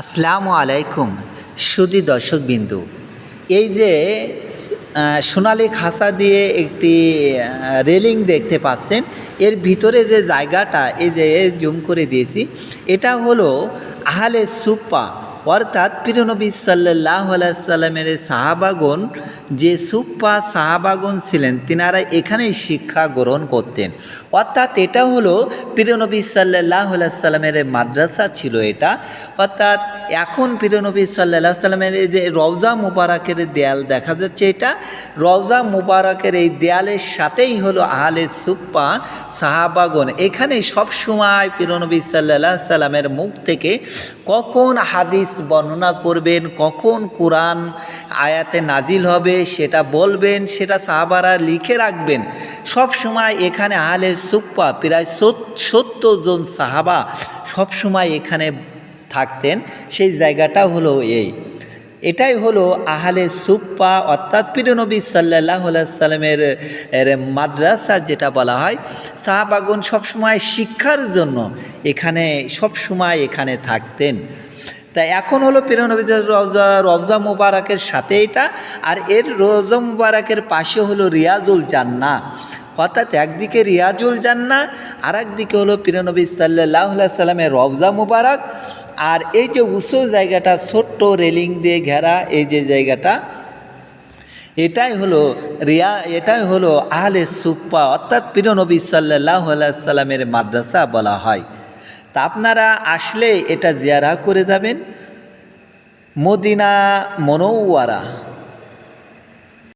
আসসালামু আলাইকুম সুদি দর্শক বিন্দু এই যে সোনালি খাসা দিয়ে একটি রেলিং দেখতে পাচ্ছেন, এর ভিতরে যে জায়গাটা, এই যে জুম করে দিয়েছি, এটা হলো আহলে সুপ্পা অর্থাৎ পিরনবী সাল্লাহ সাল্লামের সাহাবাগন যে সুপ্পা সাহাবাগন ছিলেন, তিনারা এখানেই শিক্ষা গ্রহণ করতেন। অর্থাৎ এটা হলো পিরনবী সাল্লাহ সাল্লামের মাদ্রাসা ছিল এটা। অর্থাৎ এখন পিরনবী সাল্লাহ সাল্লামের যে রওজা মুবারকের দেয়াল দেখা যাচ্ছে এটা। রওজা মুবারকের এই দেয়ালের সাথেই হলো আহলে সুপ্পা সাহাবাগন এখানে সবসময় পিরনবী সাল্লাহ সাল্লামের মুখ থেকে কখন হাদিস বর্ণনা করবেন, কখন কোরআন আয়াতে নাজিল হবে সেটা বলবেন, সেটা সাহাবারা লিখে রাখবেন। সব সময় এখানে আহলে সুপ্পা প্রায় সত্তর জন সাহাবা সব সময় এখানে থাকতেন। সেই জায়গাটা হলো এই। এটাই হলো আহলে সুপ্পা অর্থাৎ পিরনবী সাল্লাহ সাল্লামের মাদ্রাসা যেটা বলা হয়। সাহাবাগুন সবসময় শিক্ষার জন্য এখানে সবসময় এখানে থাকতেন। তা এখন হলো পিরনবী রওজা রওজা মুবারকের সাথে এটা, আর এর রওজা মুবারকের পাশে হলো রিয়াজুল জান্না অর্থাৎ একদিকে রিয়াজুল জান্না আর একদিকে হলো পিরনবী সাল্লাহ সাল্লামের রওজা মুবারক। আর এই যে উঁচু জায়গাটা, ছোট্ট রেলিং দিয়ে ঘেরা এই যে জায়গাটা, এটাই হলো রিয়া, এটাই হলো আহলে সুপ্পা অর্থাৎ পিরনবী সাল্লাহ সাল্লামের মাদ্রাসা বলা হয়। তা আপনারা আসলে এটা জিয়ারা করে যাবেন। মদিনা মনৌয়ারা